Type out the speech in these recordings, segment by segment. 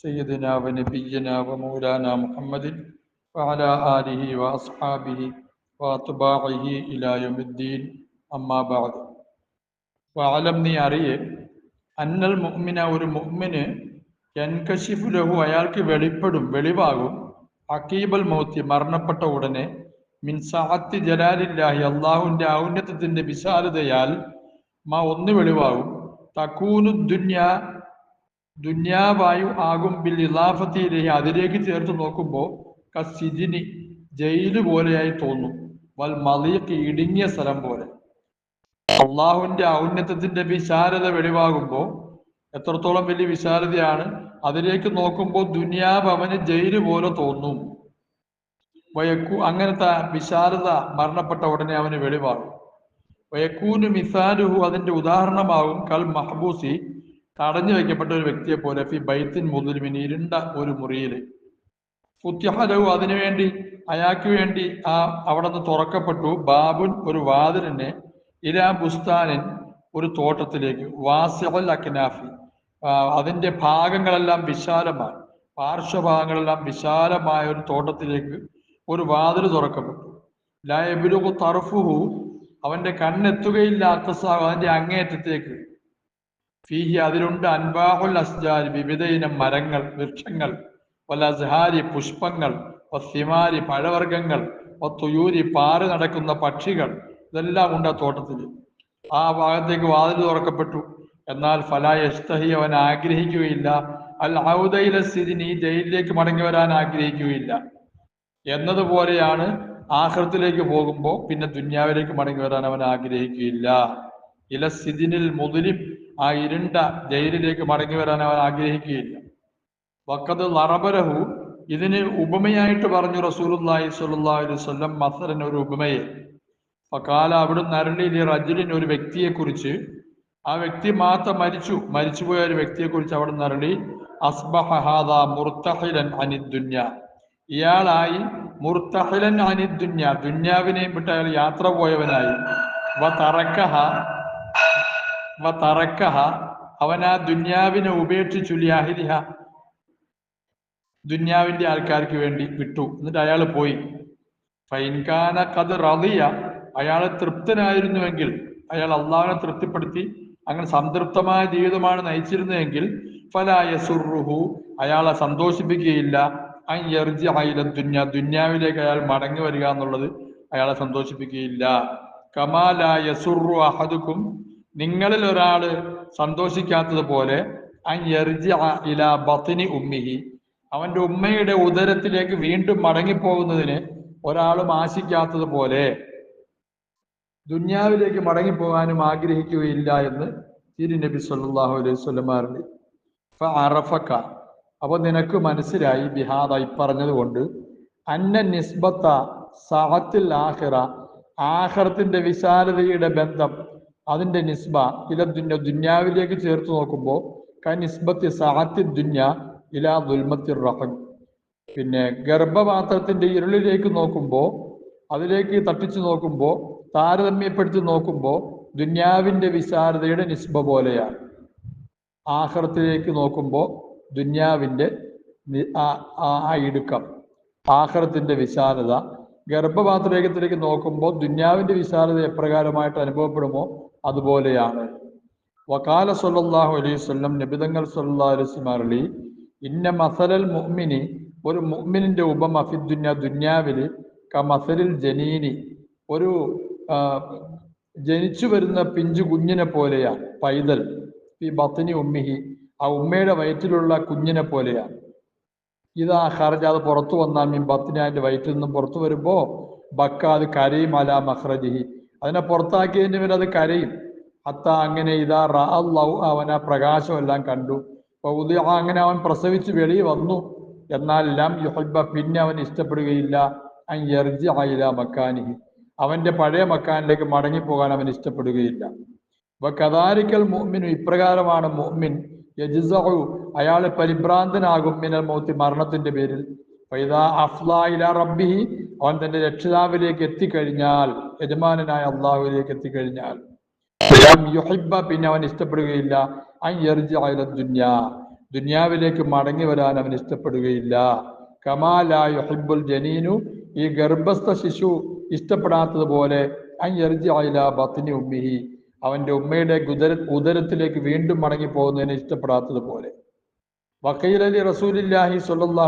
سيدنا ونبينا ومولانا محمد وعلى آله وأصحابه وأتباعه إلى يوم الدين أما بعد وعلم നീ അറിയെ അന്നൽ മുഅ്മിന ഒരു മുഅ്മിന് യൻകശിഫു ലഹു അയാൾക്ക് വെളിപ്പെടും വെളിവാകും അക്കീബൽ മൗത്തി മരണപ്പെട്ട ഉടനെ മിൻ സാഅത്തി ജലാലില്ലാഹി അള്ളാഹുവിന്റെ ഔന്നത്യത്തിന്റെ വിശാലതയാൽ മാ ഒന്ന് വെളിവാകും തക്കൂനു ദുന്യ ദുന്യാവായു ആകും ബിൽ ഇലാഫത്തിയിലേക്ക് അതിലേക്ക് ചേർത്ത് നോക്കുമ്പോൾ കസിജിനി ജയിൽ പോലെയായി തോന്നും. വൽ മലീക്ക് ഇടുങ്ങിയ സ്ഥലം പോലെ. അള്ളാഹുവിന്റെ ഔന്നത്യത്തിന്റെ വിശാലത വെളിവാകുമ്പോൾ എത്രത്തോളം വലിയ വിശാലതയാണ് അതിലേക്ക് നോക്കുമ്പോൾ ദുനിയാവ് അവന് ജയിൽ പോലെ തോന്നും. വയക്കു അങ്ങനത്തെ വിശാലത മരണപ്പെട്ട ഉടനെ അവന് വെളിവാകും. വയക്കൂന് മിസാലുഹു അതിന്റെ ഉദാഹരണമാകും കൽ മഹബൂസി. തടഞ്ഞു വെക്കപ്പെട്ട ഒരു വ്യക്തിയെ പോലെ ഫി ബൈത്തിൻ മുതലുമിന് ഇരുണ്ട ഒരു മുറിയിൽ. ഫുത്യഹലഹു അതിനുവേണ്ടി അയാൾക്ക് വേണ്ടി ആ അവിടെ നിന്ന് തുറക്കപ്പെട്ടു. ബാബുൻ ഒരു വാതിലിനെ ഇരാ ബുസ്താനിൻ ഒരു തോട്ടത്തിലേക്ക് വാസിഅൽ അക്നാഫി. ആ, അതിന്റെ ഭാഗങ്ങളെല്ലാം വിശാലമായി പാർശ്വഭാഗങ്ങളെല്ലാം വിശാലമായ ഒരു തോട്ടത്തിലേക്ക് ഒരു വാതിൽ തുറക്കപ്പെട്ടു. ലയബിലുഹു തറഫുഹു അവന്റെ കണ്ണെത്തുകയില്ലാത്ത സ- അതിന്റെ അങ്ങേയറ്റത്തേക്ക് ഫീഹി അതിലുണ്ട് അൻബാഹുൽ അസ്ജാരി വിവിധ ഇനം മരങ്ങൾ വൃക്ഷങ്ങൾ വലസ്ഹാരി പുഷ്പങ്ങൾ സിമാരി പഴവർഗങ്ങൾ തുയൂരി പാറി നടക്കുന്ന പക്ഷികൾ ഇതെല്ലാം ഉണ്ട് ആ തോട്ടത്തിൽ. ആ ഭാഗത്തേക്ക് വാതിൽ തുറക്കപ്പെട്ടു. എന്നാൽ ഫലായസ്തഹി അവൻ ആഗ്രഹിക്കുകയില്ല. അൽ സ്ഥിതി നീ ജയിലിലേക്ക് മടങ്ങി വരാൻ ആഗ്രഹിക്കുകയില്ല. എന്നതുപോലെയാണ് ആഹൃത്തിലേക്ക് പോകുമ്പോൾ പിന്നെ ദുന്യാവിലേക്ക് മടങ്ങി വരാൻ അവൻ ആഗ്രഹിക്കുകയില്ല. ഇല സിദിനിൽ മുതിരി ആ ഇരുണ്ട ജയിലിലേക്ക് മടങ്ങി വരാൻ അവൻ ആഗ്രഹിക്കുകയില്ല. വക്കത് നറബരഹു ഇതിന് ഉപമയായിട്ട് പറഞ്ഞു റസൂലുള്ളാഹി സ്വല്ലല്ലാഹു അലൈഹി വസല്ലം മസലൻ ഒരു ഉപമയെ. ഫക്കാല അവിടുന്ന് അരളിയിലെ റജുലിൻ ഒരു വ്യക്തിയെ കുറിച്ച് ആ വ്യക്തി മാത്രം മരിച്ചു. മരിച്ചുപോയ ഒരു വ്യക്തിയെ കുറിച്ച് അവിടുന്ന് അരളി അസ്ബഹാദ മുർത്തഹിലൻ അനിദ്ദുന്യ ഇയാളായി മുർത്തഹിലൻ അനിദ്ദുന്യ ദുന്യാവിനെയും വിട്ട് അയാൾ യാത്ര പോയവനായി. വ തറക്കഹ തറക്കഹ അവൻ ആ ദുന്യാവിനെ ഉപേക്ഷിച്ചു ലിയാഹിലിഹ ദുന്യാവിന്റെ ആൾക്കാർക്ക് വേണ്ടി വിട്ടു. എന്നിട്ട് അയാൾ പോയി. ഫൈൻകാന കത് റളിയ അയാൾ തൃപ്തനായിരുന്നുവെങ്കിൽ അയാൾ അള്ളാഹിനെ തൃപ്തിപ്പെടുത്തി. അങ്ങനെ സംതൃപ്തമായ ജീവിതമാണ് നയിച്ചിരുന്നതെങ്കിൽ ഫലായ സുറുഹു അയാളെ സന്തോഷിപ്പിക്കുകയില്ല. ദുന്യ. ദുന്യാവിലേക്ക് അയാൾ മടങ്ങി വരിക എന്നുള്ളത് അയാളെ സന്തോഷിപ്പിക്കുകയില്ല. കമാലായ സുറു അഹദുക്കും. നിങ്ങളിൽ ഒരാൾ സന്തോഷിക്കാത്തതുപോലെ ഇല ബത്തിനി ഉമ്മിഹി അവന്റെ ഉമ്മയുടെ ഉദരത്തിലേക്ക് വീണ്ടും മടങ്ങിപ്പോകുന്നതിന് ഒരാളും ആശിക്കാത്തതുപോലെ ദുന്യാവിലേക്ക് മടങ്ങിപ്പോകാനും ആഗ്രഹിക്കുകയില്ല എന്ന് തിരി നബി സല്ലാഹു അലൈഹി പറഞ്ഞു അറഫക്ക. അപ്പൊ നിനക്ക് മനസ്സിലായി ബിഹാദ ഇപ്പറഞ്ഞതുകൊണ്ട് അന്ന നിസ്ബത്ത സഹത്തിൽ ആഹിറ ആഹ്റത്തിന്റെ വിശാലതയുടെ ബന്ധം അതിന്റെ നിസ്ബ ഇല ദുന്യ ദുന്യാവിലേക്ക് ചേർത്ത് നോക്കുമ്പോൾ ക നിസ്ബത്തി സാത്തി ദുന്യ ഇലാ ദുൽമത്തി റഹം പിന്നെ ഗർഭപാത്രത്തിന്റെ ഇരുളിലേക്ക് നോക്കുമ്പോൾ അതിലേക്ക് തട്ടിച്ചു നോക്കുമ്പോൾ താരതമ്യപ്പെടുത്തി നോക്കുമ്പോൾ ദുന്യാവിന്റെ വിശാലതയുടെ നിസ്ബ പോലെയാണ്. ആഹ്റത്തിലേക്ക് നോക്കുമ്പോൾ ദുന്യാവിന്റെ ആ ഇടുക്കം. ആഹ്റത്തിന്റെ വിശാലത. ഗർഭപാത്രേഖത്തിലേക്ക് നോക്കുമ്പോൾ ദുന്യാവിന്റെ വിശാലത എപ്രകാരമായിട്ട് അനുഭവപ്പെടുമോ? അതുപോലെയാണ്. വകാല സല്ലല്ലാഹു അലൈഹി നബിതങ്ങൾ വസല്ലം ഇന്ന മസലൽ മുഅ്മിനി ഒരു മുഅ്മിനിന്റെ ഉപമ ഫി ദുന്യാവിൽ ക മസലിൽ ജനീനി ഒരു ജനിച്ചു വരുന്ന പിഞ്ചു കുഞ്ഞിനെ പോലെയാണ് പൈതൽ ഈ ബത്തിനി ഉമ്മിഹി ആ ഉമ്മയുടെ വയറ്റിലുള്ള കുഞ്ഞിനെ പോലെയാണ് ഇതാ ഹർജ അത് പുറത്തു വന്നാൽ മീൻ ബത്തിനാന്റെ വയറ്റിൽ നിന്നും പുറത്തു വരുമ്പോൾ ബക്ക കരയും അല മഹ്റജിഹി അതിനെ പുറത്താക്കിയതിന് മേലെ അത് കരയും. അത്ത അങ്ങനെ ഇതാ റാ ലൗ അവൻ ആ പ്രകാശമെല്ലാം കണ്ടു. അപ്പൊ ഉദയ അങ്ങനെ അവൻ പ്രസവിച്ച് വെളിയിൽ വന്നു. എന്നാൽ ലം യുഹബ്ബ പിന്നെ അവൻ ഇഷ്ടപ്പെടുകയില്ല. അൻ ആയില്ല മക്കാനി അവന്റെ പഴയ മക്കാനിലേക്ക് മടങ്ങിപ്പോകാൻ അവൻ ഇഷ്ടപ്പെടുകയില്ല. അപ്പൊ കഥാരിക്കൽ മുഅ്മിനു ഇപ്രകാരമാണ് മുഅ്മിൻ. യജിസഹു അയാൾ പരിഭ്രാന്തനാകും മിനൽ മൗത്തി മരണത്തിന്റെ പേരിൽ. ഫൈദാ ഇല റബ്ബിഹി അവൻ തന്റെ രക്ഷിതാവിലേക്ക് എത്തിക്കഴിഞ്ഞാൽ യജമാനായ അള്ളാഹുവിലേക്ക് എത്തിക്കഴിഞ്ഞാൽ. പിന്നെ അവൻ ഇഷ്ടപ്പെടുകയില്ല. അൻ യർജി ഇല ദുന്യാ. ദുന്യാവിലേക്ക് മടങ്ങി വരാൻ അവൻ ഇഷ്ടപ്പെടുകയില്ല. കമാലുൽ ജനീനു. ഈ ഗർഭസ്ഥ ശിശു ഇഷ്ടപ്പെടാത്തതുപോലെ ഉമ്മിഹി. അവന്റെ ഉമ്മയുടെ ഉദര ഉദരത്തിലേക്ക് വീണ്ടും മടങ്ങി പോകുന്നതിനെ ഇഷ്ടപ്പെടാത്തതുപോലെ. വക്കീൽ അലി റസൂലില്ലാഹി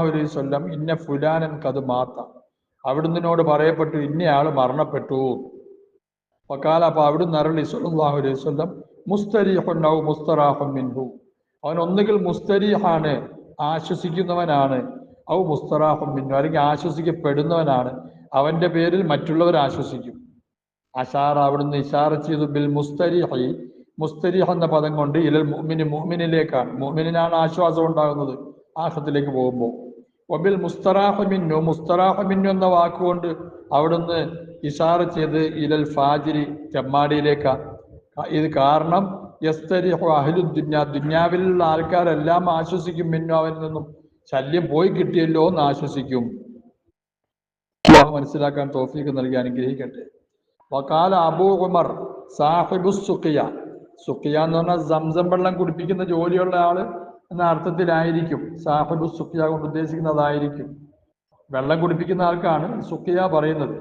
അലൈഹി വസല്ലം ഇന്ന ഫുലാനൻ കത് മാത്ത. അവിടുന്നതിനോട് പറയപ്പെട്ടു ഇന്നയാൾ മരണപ്പെട്ടു. വക്കാല അപ്പൊ അവിടുന്ന് അരളി സുലാഹുലം അലൈഹി ഔ മുസ്തറാഹുൻ മിൻഹു. അവൻ ഒന്നുകിൽ മുസ്തരീഹാണ് ആശ്വസിക്കുന്നവനാണ് ഔ മുസ്തറാഹും മിൻഹു അല്ലെങ്കിൽ ആശ്വസിക്കപ്പെടുന്നവനാണ്. അവന്റെ പേരിൽ മറ്റുള്ളവർ ആശ്വസിക്കും. അഷാർ അവിടുന്ന് ഇഷാറ ചെയ്തു ബിൽ മുസ്തരിഹി. മുസ്തരിഹ് എന്ന പദം കൊണ്ട് ഇലൽ മുഹ്മിന് മുഅ്മിനിലേക്കാണ് മുഹ്മിനാണ് ആശ്വാസം ഉണ്ടാകുന്നത് ആഹത്തിലേക്ക് പോകുമ്പോൾ. ഒബിൽ മുസ്തറാഹുമിന്നു മുസ്തറാഹുമിന്നു എന്ന വാക്കുകൊണ്ട് അവിടുന്ന് ഇഷാറ ചെയ്ത് ഇലൽ ഫാജിരി ചെമ്മാടിയിലേക്കാണ് ഇത് കാരണം യസ്തരിഹു അഹ്ലു ദുന്യ. ദുന്യാവിലുള്ള ആൾക്കാരെല്ലാം ആശ്വസിക്കും മിന്നു അവനിൽ നിന്നും. ശല്യം പോയി കിട്ടിയല്ലോ എന്ന് ആശ്വസിക്കും. മനസ്സിലാക്കാൻ തോഫീക്ക് നൽകി അനുഗ്രഹിക്കട്ടെ. വക്കാല അബൂ ഉമർ സാഹിബു സുഖിയ. സുഖിയ എന്ന് പറഞ്ഞാൽ സംസം വെള്ളം കുടിപ്പിക്കുന്ന ജോലിയുള്ള ആൾ. എന്ന അർത്ഥത്തിലായിരിക്കും സാഹിബു സുഖിയ കൊണ്ട് ഉദ്ദേശിക്കുന്നതായിരിക്കും. വെള്ളം കുടിപ്പിക്കുന്ന ആൾക്കാണ് സുഖിയ പറയുന്നത്.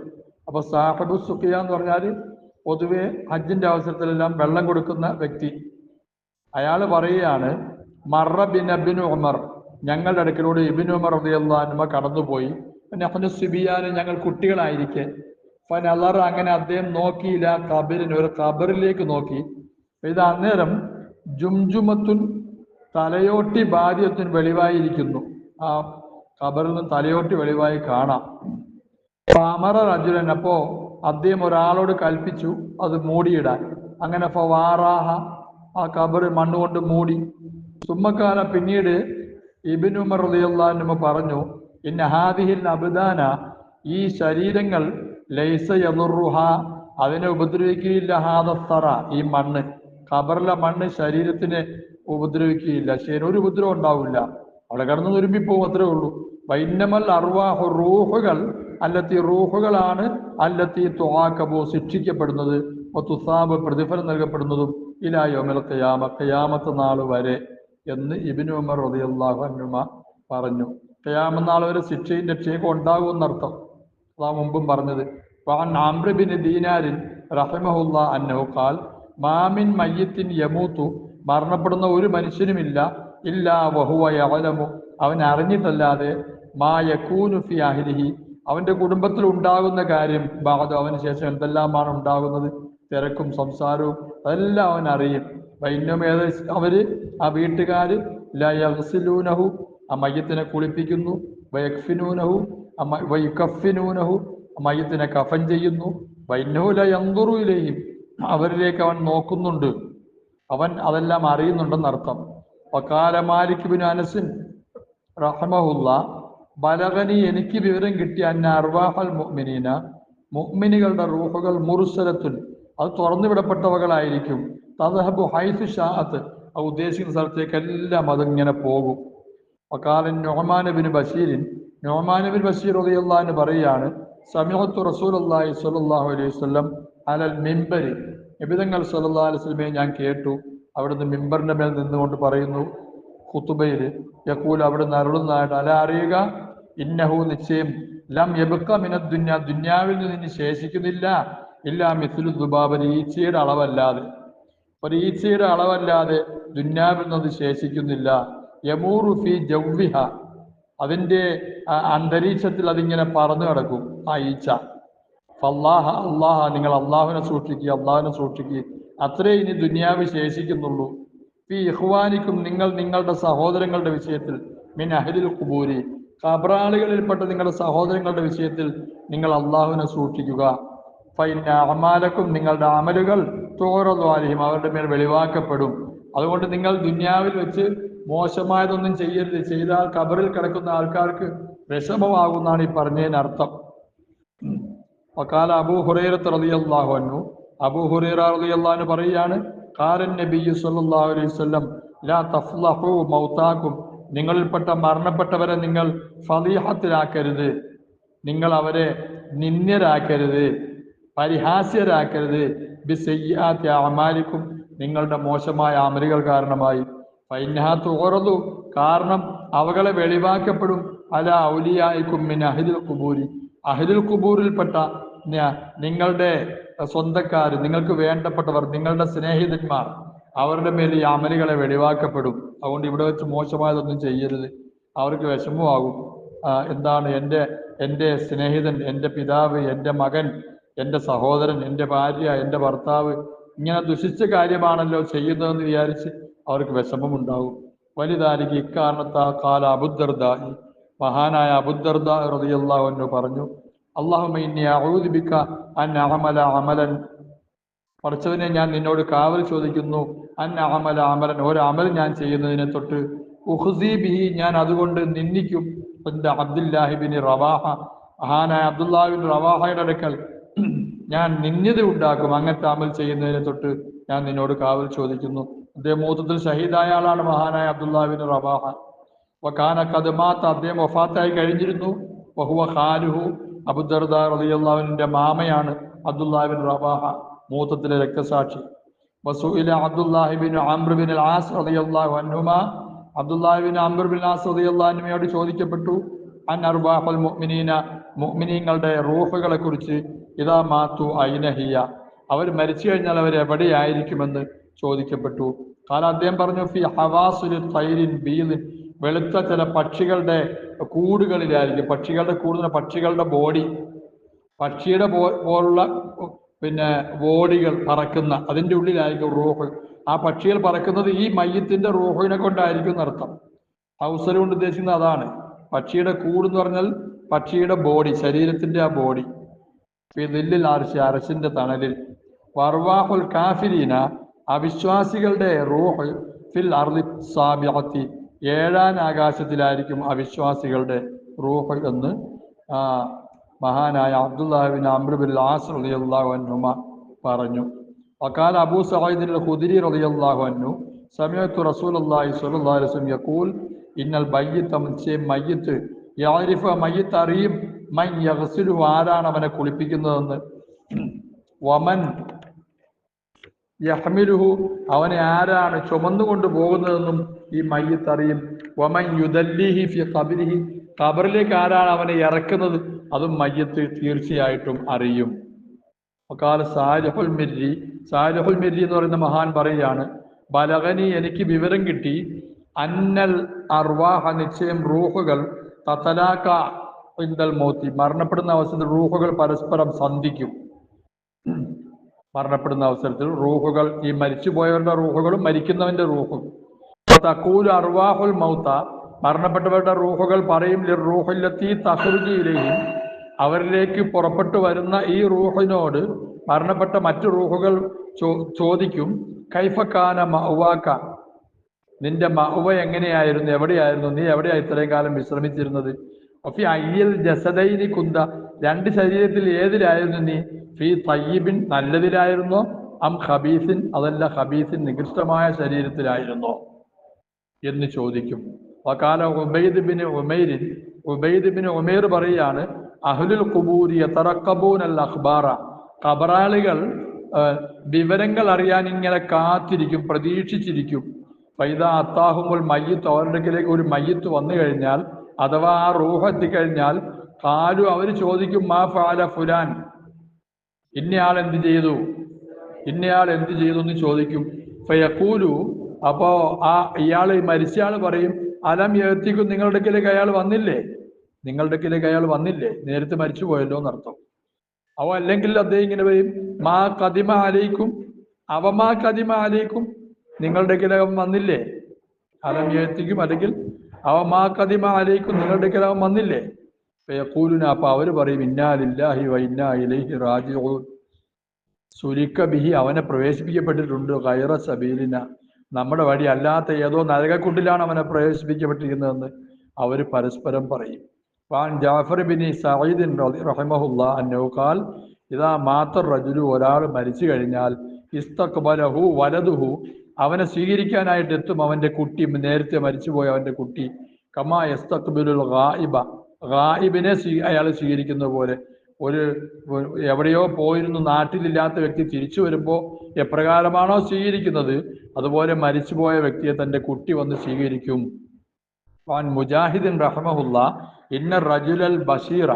അപ്പൊ സാഹബു സുഖിയ എന്ന് പറഞ്ഞാൽ പൊതുവെ ഹജ്ജിന്റെ അവസരത്തിലെല്ലാം വെള്ളം കൊടുക്കുന്ന വ്യക്തി. അയാൾ പറയുകയാണ് മറ ബിൻ അബിൻ ഉമർ. ഞങ്ങളുടെ അടുക്കലൂടെ ഇബിൻ ഉമർ റബിയുള്ള കടന്നുപോയി. നഹ്നു സുബിയാന് ഞങ്ങൾ കുട്ടികളായിരിക്കെ. ഫനലർ അങ്ങനെ അദ്ദേഹം നോക്കിയില്ല. കബിരിന് ഒരു കബറിലേക്ക് നോക്കി. ഇത് അന്നേരം ജുംജുമത്തുൻ തലയോട്ടി ബാധ്യത്തിന് വെളിവായിരിക്കുന്നു. ആ കബറിൽ നിന്ന് തലയോട്ടി വെളിവായി കാണാം. അമറ റജുലൻ അപ്പോ അദ്ദേഹം ഒരാളോട് കൽപ്പിച്ചു അത് മൂടിയിടാൻ. അങ്ങനെ ഫവാറാഹ ആ കബർ മണ്ണുകൊണ്ട് മൂടി. സുമ്മക്കാല പിന്നീട് ഇബിൻ ഉമർ റളിയല്ലാഹു പറഞ്ഞു ഇന്ന ഹാദിഹിൽ അബ്ദാന ഈ ശരീരങ്ങൾ ലൈസ യദുറുഹ അതിനെ ഉപദ്രവിക്കുകയില്ല ഹാദസ്തറ ഈ മണ്ണ്. കബറിലെ മണ്ണ് ശരീരത്തിനെ ഉപദ്രവിക്കുകയില്ല. ശരി ഒരു ഉപദ്രവം ഉണ്ടാവില്ല. അവിടെ കിടന്ന് തുരുമ്പിപ്പോവും അത്രേ ഉള്ളൂ. വൈന്നമൽ അർവാഹു റൂഹുകൾ അല്ലത്തി റൂഹുകളാണ് അല്ലത്തി ത്വാക്കബോ ശിക്ഷിക്കപ്പെടുന്നത്. തുസാബ് പ്രതിഫലം നൽകപ്പെടുന്നതും ഇലാ യോമൽ കയാമ കയാമത്ത് നാൾ വരെ എന്ന് ഇബിനു ഉമർ റളിയല്ലാഹു അന്നുമ പറഞ്ഞു. കയാമനാൾ വരെ ശിക്ഷയും രക്ഷയൊക്കെ ഉണ്ടാകുമെന്നർത്ഥം അതാ മുമ്പും പറഞ്ഞത്. ആംബ്രബിന് ദീനാരിൻ റഹിമഹുല്ല അന്നഹു ഖാൽ മാമിൻ മയ്യത്തിൻ യമൂത്തു മരണപ്പെടുന്ന ഒരു മനുഷ്യനുമില്ല. ഇല്ല വഹുവ യഅലമു. അവൻ അറിഞ്ഞിട്ടല്ലാതെ മാ യകൂനു ഫി അവന്റെ അവന്റെ കുടുംബത്തിൽ ഉണ്ടാകുന്ന കാര്യം ബാധ അവന് ശേഷം എന്തെല്ലാമാണ് ഉണ്ടാകുന്നത്? തിരക്കും സംസാരവും അതെല്ലാം അവൻ അറിയും. വൈന്യമേത അവർ? ആ വീട്ടുകാര് ലയസിലൂനഹു ആ മയ്യത്തിനെ കുളിപ്പിക്കുന്നു. വയക്ഫിനൂനഹു വൈകഫിനൂനഹു മയ്യത്തിനെ കഫൻ ചെയ്യുന്നു. വൈന്നഹുല ലയന്തുറുയിലെയും അവരിലേക്ക് അവൻ നോക്കുന്നുണ്ട്. അവൻ അതെല്ലാം അറിയുന്നുണ്ടെന്നർത്ഥം വക്കാല മാലിക് ബിൻ അനസിൻ റഹ്മഹുല്ല ബലഗനി എനിക്ക് വിവരം കിട്ടിയ അന്ന അർവാഹൽ മുഅ്മിനീന മുഅ്മിനികളുടെ റൂഹുകൾ മുറുസലത്തുൻ അത് തുറന്നു വിടപ്പെട്ടവകളായിരിക്കും തദഹബു ഹൈസു ഷാഅത്ത് ആ ഉദ്ദേശിക്കുന്ന സ്ഥലത്തേക്കെല്ലാം അതിങ്ങനെ പോകും. വക്കാലൻ നൊഹമാനബിൻ ബഷീരിൻ നൊഹമാനബിൻ ബഷീർ റളിയല്ലാഹു പറയുകയാണ് സമീഹത്തു റസൂലുള്ളാഹി സ്വല്ലല്ലാഹു അലൈഹി വസല്ലം അലൽ മിമ്പരി നബിതങ്ങൾ സല്ലാ അലൈഹി വസല്ലമയെ ഞാൻ കേട്ടു. അവിടുന്ന് മിമ്പറിന്റെ മേൽ നിന്നുകൊണ്ട് പറയുന്നു ഖുതുബയിൽ യക്കൂൽ അവിടുന്ന് അരുളുന്നതായിട്ട്. അല അറിയുക? ഇന്നഹു നിശ്ചയം. ലം എബുക്ക മിന ദുന്യ. ദുന്യാവിൽ നിന്ന് ശേഷിക്കുന്നില്ല. ഇല്ല ദുബാബ്. ഒരു ഈച്ചയുടെ അളവല്ലാതെ. ഒരു ഈച്ചയുടെ അളവല്ലാതെ ദുന്യാവിൽ നിന്ന് ശേഷിക്കുന്നില്ല. യമൂറു ഫി ജൗവിഹ. അതിന്റെ അന്തരീക്ഷത്തിൽ അതിങ്ങനെ പറന്നു കിടക്കും ആ ഈച്ച. ഫല്ലാഹ അള്ളാഹ നിങ്ങൾ അള്ളാഹുവിനെ സൂക്ഷിക്കുക അള്ളാഹുവിനെ സൂക്ഷിക്കുക. അത്രേ ഇനി ദുനിയാവ് ശേഷിക്കുന്നുള്ളൂ. ഈ ഇഹ്വാനിക്കും നിങ്ങൾ നിങ്ങളുടെ സഹോദരങ്ങളുടെ വിഷയത്തിൽ മിൻ അഹലിൽ കുബൂരി കബറാളികളിൽപ്പെട്ട നിങ്ങളുടെ സഹോദരങ്ങളുടെ വിഷയത്തിൽ നിങ്ങൾ അള്ളാഹുവിനെ സൂക്ഷിക്കുക. ഫൈന അമാലക്കും നിങ്ങളുടെ അമലുകൾ തോറദ്വാലിയും അവരുടെ മേൽ വെളിവാക്കപ്പെടും. അതുകൊണ്ട് നിങ്ങൾ ദുന്യാവിൽ വെച്ച് മോശമായതൊന്നും ചെയ്യരുത്. ചെയ്താൽ കബറിൽ കിടക്കുന്ന ആൾക്കാർക്ക് വിഷമമാകുന്നാണ് ഈ പറഞ്ഞതിനർത്ഥം. വക്കാല അബൂ ഹുറൈറത്ത് റളിയല്ലാഹു അൻഹു അബൂ ഹുറൈറ റളിയല്ലാഹു പറയുകയാണ് കാരൻ നബിയു സല്ലല്ലാഹു അലൈഹി വസല്ലം ലാ തഫ്ലഹു മൗതാക്കും നിങ്ങളിൽപ്പെട്ട മരണപ്പെട്ടവരെ നിങ്ങൾ ഫലീഹത്തിലാക്കരുത്. നിങ്ങൾ അവരെ നിന്ദ്യരാക്കരുത്. പരിഹാസ്യരാക്കരുത്. ബിസയ്യാത്തി അമാലിക്കും. നിങ്ങളുടെ മോശമായ അമലുകൾ കാരണമായി. ഫൈനഹാത്ത് ഓറതു കാരണം അവകളെ വെളിവാക്കപ്പെടും. അല ഔലിയായിക്കും മിൻ അഹിദുൽ കുബൂരി അഹിദുൽ കുബൂറിൽപ്പെട്ട നിങ്ങളുടെ സ്വന്തക്കാർ നിങ്ങൾക്ക് വേണ്ടപ്പെട്ടവർ നിങ്ങളുടെ സ്നേഹിതന്മാർ അവരുടെ മേൽ ഈ അമലുകളെ വെളിവാക്കപ്പെടും അതുകൊണ്ട് ഇവിടെ വെച്ച് മോശമായതൊന്നും ചെയ്യരുത്. അവർക്ക് വിഷമമാകും. എന്താണ് എന്റെ എന്റെ സ്നേഹിതൻ എന്റെ പിതാവ് എന്റെ മകൻ എന്റെ സഹോദരൻ എന്റെ ഭാര്യ എന്റെ ഭർത്താവ് ഇങ്ങനെ ദുഷിച്ച കാര്യമാണല്ലോ ചെയ്യുന്നതെന്ന് വിചാരിച്ച് അവർക്ക് വിഷമമുണ്ടാകും. വലുതായിരിക്കും ഇക്കാരണത്താ കാല അബുദർദ മഹാനായ അബുദർദ അൻഹു പറഞ്ഞു ഇന്നി അൻ അമലൻ. പഠിച്ചവനെ ഞാൻ നിന്നോട് കാവൽ ചോദിക്കുന്നു അൻ അമല അമലൻ. ഒരു അമൽ ഞാൻ ചെയ്യുന്നതിനെ തൊട്ട് ഉഹ്സി ബിഹി ഞാൻ അതുകൊണ്ട് നിന്ദിക്കും. എന്റെ അബ്ദുല്ലാഹിബിന് റവാഹ മഹാനായ അബ്ദുല്ലാഹിബിൻ റവാഹയുടെ അടുക്കൽ ഞാൻ നിന്ദ്യത ഉണ്ടാക്കും. അങ്ങനത്തെ അമൽ ചെയ്യുന്നതിനെ തൊട്ട് ഞാൻ നിന്നോട് കാവൽ ചോദിക്കുന്നു. അദ്ദേഹം മൂത്തത്തിൽ ഷഹീദായ ആളാണ് മഹാനായ അബ്ദുല്ലാഹിബിൻ റവാഹ. വക്കാന കദമാത്ത അദ്ദേഹം വഫാത്തായി കഴിഞ്ഞിരുന്നു. വഹുവ ഖാലുഹു അബുദർദ അള്ളാവിന്റെ മാമയാണ് അബ്ദുല്ലാഹിബിൻ റബാഹ മൂത്തത്തിലെ രക്തസാക്ഷി. വസൂഇല അബ്ദുല്ലാഹിബിൻ അമ്രുബിൻ ബിൻ അലി ആസ് റളിയല്ലാഹു അൻഹുമാ അബ്ദുല്ലാഹിബിൻ അമ്രുബിൻ ബിൻ ആസ് റളിയല്ലാഹു അൻഹുമയോട് ചോദിക്കപ്പെട്ടു. അൻ അർവാഹുൽ മുഅ്മിനീന മുഅ്മിനീങ്ങളുടെ റൂഹുകളെ കുറിച്ച് ഇതാ മാത്തു ഐനഹിയ അവർ മരിച്ചു കഴിഞ്ഞാൽ അവർ എവിടെയായിരിക്കുമെന്ന് ചോദിക്കപ്പെട്ടു. കാരണം അദ്ദേഹം പറഞ്ഞു ഫി ഹവാസുൽ തൈരിൻ ബീലിൻ വെളുത്ത ചില പക്ഷികളുടെ കൂടുകളിലായിരിക്കും. പക്ഷികളുടെ കൂടുതൽ പക്ഷികളുടെ ബോഡി പക്ഷിയുടെ പോലുള്ള പിന്നെ ബോഡികൾ പറക്കുന്ന അതിന്റെ ഉള്ളിലായിരിക്കും റൂഹ്. ആ പക്ഷികൾ പറക്കുന്നത് ഈ മയ്യത്തിന്റെ റൂഹിനെ കൊണ്ടായിരിക്കും എന്നർത്ഥം. ഹൗസൽ കൊണ്ട് ഉദ്ദേശിക്കുന്നത് അതാണ്. പക്ഷിയുടെ കൂട് എന്ന് പറഞ്ഞാൽ പക്ഷിയുടെ ബോഡി ശരീരത്തിന്റെ ആ ബോഡി നെല്ലിൽ അർശി അരശിന്റെ തണലിൽ. വർവാഹുൽ കാഫിരീന അവിശ്വാസികളുടെ റൂഹ് ഫിൽ അർലി സാബിഅത്തി. ഏഴാം ആകാശത്തിലായിരിക്കും അവിശ്വാസികളുടെ റൂഹ് എന്ന് മഹാനായ അബ്ദുല്ലാഹിബിൻ അമ്രുബിൻ ആസ് റളിയല്ലാഹു അൻഹുമ പറഞ്ഞു. വക്കാൽ അബൂ സഈദ് ഹുദിരി ഖുദരി റളിയല്ലാഹു അൻഹു സമയത്തു റസൂലുള്ളാഹി സ്വല്ലല്ലാഹു അലൈഹി വസല്ലം യഖൂൽ ഇന്നൽ ബയ്യത്ത് മയ്യിത്ത് യാരിഫ മയ്യത്ത് അറിയും മൻ യഗ്സിലു ആരാണ് അവനെ കുളിപ്പിക്കുന്നതെന്ന്? വമൻ യഹ്മിലുഹു അവനെ ആരാണ് ചുമന്നുകൊണ്ട് പോകുന്നതെന്നും ഈ മയ്യത്തറിയും. വമൻ യുദല്ലിഹി ഫി ഖബരിഹി. കബറിലേക്ക് ആരാണ് അവനെ ഇറക്കുന്നത്? അതും മയ്യത്ത് തീർച്ചയായിട്ടും അറിയും. അക്കാല സാലിഹുൽ മിരി. സാലിഹുൽ മിരി എന്ന് പറയുന്ന മഹാൻ പറയുകയാണ് ബലകനി എനിക്ക് വിവരം കിട്ടി. അന്നൽ അർവാഹ നിശ്ചയം റൂഹുകൾ തത്തലാക്ക മോത്തി. മരണപ്പെടുന്ന അവസരത്തിൽ റൂഹുകൾ പരസ്പരം സന്ധിക്കും. മരണപ്പെടുന്ന അവസരത്തിൽ റൂഹുകൾ ഈ മരിച്ചുപോയവരുടെ റൂഹുകളും മരിക്കുന്നവന്റെ റൂഹും. തക്കൂൽ അർവാഹുൽ മൗത്ത മരണപ്പെട്ടവരുടെ റൂഹുകൾ പറയും റൂഹുല്ലത്തി തഹ്റുജിയിലെയും അവരിലേക്ക് പുറപ്പെട്ടു വരുന്ന ഈ റൂഹിനോട് മരണപ്പെട്ട മറ്റു റൂഹുകൾ ചോദിക്കും കൈഫക്കാന മഹുവാക്ക നിന്റെ മഹുവ എങ്ങനെയായിരുന്നു? എവിടെയായിരുന്നു? നീ എവിടെയാ ഇത്രയും കാലം വിശ്രമിച്ചിരുന്നത്? ഫി അയ്യൽ ജസദൈനി കുന്ത രണ്ട് ശരീരത്തിൽ ഏതിലായിരുന്നു നീ? ഫീ തയ്യിബിൻ നല്ലതിലായിരുന്നോ? അം ഹബീസിൻ അതല്ല ഹബീസിൻ നികൃഷ്ടമായ ശരീരത്തിലായിരുന്നോ? എന്ന് ചോദിക്കും. വകാല ഉബൈദ് ബിൻ ഉമൈരിൻ ഉബൈദ് ബിൻ ഉമൈർ പറയാണ് അഹ്ലുൽ കുബൂരി തറക്കബൂൻ അൽ അഖ്ബാറ. ഖബറാളികൾ വിവരങ്ങൾ അറിയാൻ ഇങ്ങനെ കാത്തിരിക്കും പ്രതീക്ഷിച്ചിരിക്കും. പൈത അത്താഹുമ്പോൾ മയ്യത്ത് അവരുടെ ഒരു മയ്യത്ത് വന്നു കഴിഞ്ഞാൽ അഥവാ ആ റൂഹ് എത്തിക്കഴിഞ്ഞാൽ കാലു അവർ ചോദിക്കും മാ ഫാല ഫുലാൻ? ഇന്നയാൾ എന്ത് ചെയ്തു? ഇന്നയാൾ എന്ത് ചെയ്തു എന്ന് ചോദിക്കും. ഫയക്കൂലു അപ്പോ ആ ഇയാൾ മരിച്ചയാൾ പറയും അലം എത്തിക്കും നിങ്ങളുടെ അടുക്കലേക്ക് അയാൾ വന്നില്ലേ? നിങ്ങളുടെ അടുക്കലേക്ക് അയാൾ വന്നില്ലേ? നേരത്തെ മരിച്ചു പോയല്ലോ എന്നർത്ഥം. അവ അല്ലെങ്കിൽ അദ്ദേഹം ഇങ്ങനെ പറയും മാ കദിമ ആലയിക്കും അവ മാ കദിമ ആലയിക്കും നിങ്ങളുടെ കിലകം വന്നില്ലേ? അലം എത്തിക്കും അല്ലെങ്കിൽ അവ മാ കദിമ ആലയിക്കും നിങ്ങളുടെ കിലകം വന്നില്ലേ? ഫയഖൂലുന അപ്പം അവർ പറയും ഇന്നാലില്ലാഹി വ ഇന്നാ ഇലൈഹി റാജിഊൻ. സുലിക്ക ബിഹി അവനെ പ്രവേശിപ്പിക്കപ്പെട്ടിട്ടുണ്ട് ഗൈറ സബീലിന. നമ്മുടെ വഴി അല്ലാത്ത ഏതോ നരകക്കുണ്ടിലാണ് അവനെ പ്രവേശിപ്പിക്കപ്പെട്ടിരിക്കുന്നതെന്ന് അവർ പരസ്പരം പറയും. പാൻ ജാഫർ ബിൻ സഈദിൻ റഹിമഹുല്ല അന്നോക്കാൽ ഇതാ മാത്തർ റജുലു ഒരാൾ മരിച്ചു കഴിഞ്ഞാൽ ഇസ്തക്ബലഹു വലതുഹു അവനെ സ്വീകരിക്കാനായിട്ട് എത്തും അവന്റെ കുട്ടി നേരത്തെ മരിച്ചുപോയ അവന്റെ കുട്ടി. കമാ യസ്തക്ബിലുൽ ഗായിബ. ഗായിബിനെ സ്വീ അയാൾ സ്വീകരിക്കുന്ന പോലെ. ഒരു എവിടെയോ പോയിരുന്നു നാട്ടിലില്ലാത്ത വ്യക്തി തിരിച്ചു വരുമ്പോൾ എപ്രകാരമാണോ സ്വീകരിക്കുന്നത്? അതുപോലെ മരിച്ചുപോയ വ്യക്തിയെ തന്റെ കുട്ടി വന്ന് സ്വീകരിക്കും. വാൻ മുജാഹിദിൻ റഹമഹുല്ല ഇന്ന റജുലൽ ബഷീറ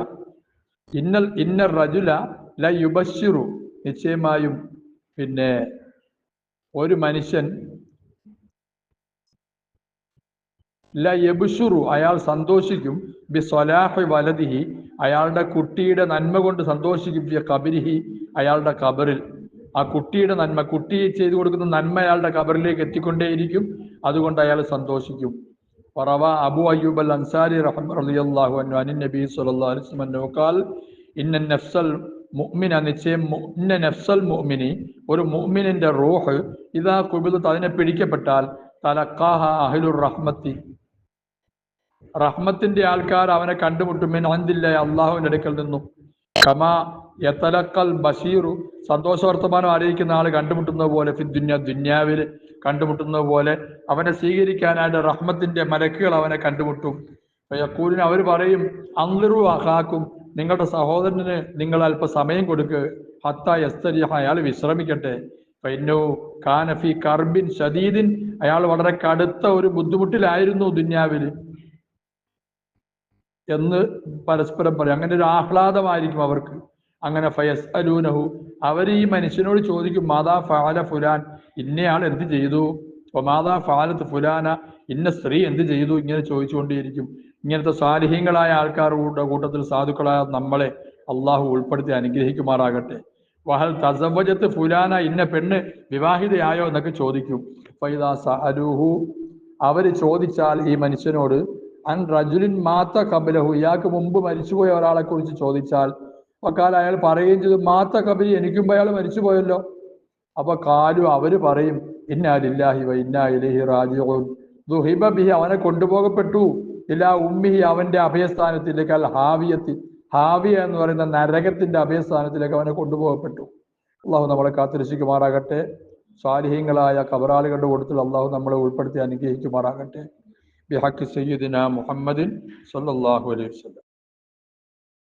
ഇന്നൽ ഇന്ന റജുല ല യുബഷിറു നിശ്ചയമായും പിന്നെ ഒരു മനുഷ്യൻ ല അയാൾ സന്തോഷിക്കും. ബി സ്വലാഹി വലതിഹി അയാളുടെ കുട്ടിയുടെ നന്മ കൊണ്ട് സന്തോഷിക്കും. ബി കബരിഹി അയാളുടെ കബറിൽ ആ കുട്ടിയുടെ നന്മ കുട്ടി ചെയ്തു കൊടുക്കുന്ന നന്മ അയാളുടെ കബറിലേക്ക് എത്തിക്കൊണ്ടേയിരിക്കും. അതുകൊണ്ട് അയാൾ സന്തോഷിക്കും. പറവ അബു അയ്യൂബ് അൽ അൻസാരി അൻഹു അനിൻ നബി വസല്ലം ഖാൽ ഇന്ന നഫ്സൽ മുഅ്മിന നിശ്ചയം ഇന്ന നഫ്സൽ മുഅ്മിനി ഒരു മുഅ്മിനിന്റെ റൂഹ് ഇതാ കുബിലത്ത് അതിനെ പിടിക്കപ്പെട്ടാൽ തലക്കാഹ അഹ്ലുർ റഹ്മത്തി റഹ്മത്തിന്റെ ആൾക്കാർ അവനെ കണ്ടുമുട്ടും മിൻ അന്തില്ല അള്ളാഹുവിന്റെ അടുക്കൽ നിന്നും. കമാ എത്തലക്കൽ ബഷീറു. സന്തോഷവർത്തമാനം അറിയിക്കുന്ന ആൾ കണ്ടുമുട്ടുന്നത് പോലെ ഫിദ്ദുന്യ ദുന്യ ദുന്യാവിൽ കണ്ടുമുട്ടുന്നത് പോലെ അവനെ സ്വീകരിക്കാനായിട്ട് റഹ്മത്തിന്റെ മലക്കുകൾ അവനെ കണ്ടുമുട്ടും. യക്കൂലിന് അവർ പറയും അന്തിറു അഹാക്കും നിങ്ങളുടെ സഹോദരന് നിങ്ങൾ അല്പ സമയം കൊടുക്കുക ഹത്ത എസ്തരി അയാൾ വിശ്രമിക്കട്ടെ. പൈനോ കാനഫി കർബിൻ ഷദീദിൻ അയാൾ വളരെ കടുത്ത ഒരു ബുദ്ധിമുട്ടിലായിരുന്നു ദുന്യാവിൽ. എന്ന് പരസ്പരം പറയും. അങ്ങനെ ഒരു ആഹ്ലാദമായിരിക്കും അവർക്ക്. അങ്ങനെ ഫയസ് അലൂനഹു അവർ ഈ മനുഷ്യനോട് ചോദിക്കും മാതാ ഫാല ഫുലാൻ ഇന്നയാൾ എന്ത് ചെയ്തു? മാതാ ഫാലത്ത് ഫുലാന ഇന്ന സ്ത്രീ എന്ത് ചെയ്തു? ഇങ്ങനെ ചോദിച്ചുകൊണ്ടേയിരിക്കും. ഇങ്ങനത്തെ സാലിഹ്യങ്ങളായ ആൾക്കാരുടെ കൂട്ടത്തിൽ സാധുക്കളായ നമ്മളെ അള്ളാഹു ഉൾപ്പെടുത്തി അനുഗ്രഹിക്കുമാറാകട്ടെ. വഹൽ തസവജത്ത് ഫുലാന ഇന്ന പെണ്ണ് വിവാഹിതയായോ എന്നൊക്കെ ചോദിക്കും. ഫൈദാ അവർ ചോദിച്ചാൽ ഈ മനുഷ്യനോട് അൻ റജുലിൻ മാത്ത കബലഹു. ഇയാൾക്ക് മുമ്പ് മരിച്ചുപോയ ഒരാളെ കുറിച്ച് ചോദിച്ചാൽ വക്കാൽ അയാൾ പറയുകയും ചെയ്തു മാത്ത കബലി എനിക്കും അയാൾ മരിച്ചുപോയല്ലോ. അപ്പൊ കാലു അവർ പറയും ഇന്നാലില്ലാഹി വ ഇന്നാ റാജിഊൻ. ദുഹിബ ബിഹി അവനെ കൊണ്ടുപോകപ്പെട്ടു. ഇലാ ഉമ്മിഹി അവന്റെ അഭയസ്ഥാനത്തിലേക്ക് ഹാവിയത്തി. ഹാവിയ എന്ന് പറയുന്ന നരകത്തിന്റെ അഭയസ്ഥാനത്തിലേക്ക് അവനെ കൊണ്ടുപോകപ്പെട്ടു. അള്ളാഹു നമ്മളെ കാത്തിരക്ഷിക്കുമാറാകട്ടെ. സ്വാലിഹ്യങ്ങളായ കബറാളികളുടെ കൂട്ടത്തിൽ അള്ളാഹു നമ്മളെ ഉൾപ്പെടുത്തി അനുഗ്രഹിക്കുമാറാകട്ടെ. ബിഹക്ക് സയ്യിദിന മുഹമ്മദിൻ സല്ലാഹു അലൈഹി വസല്ലം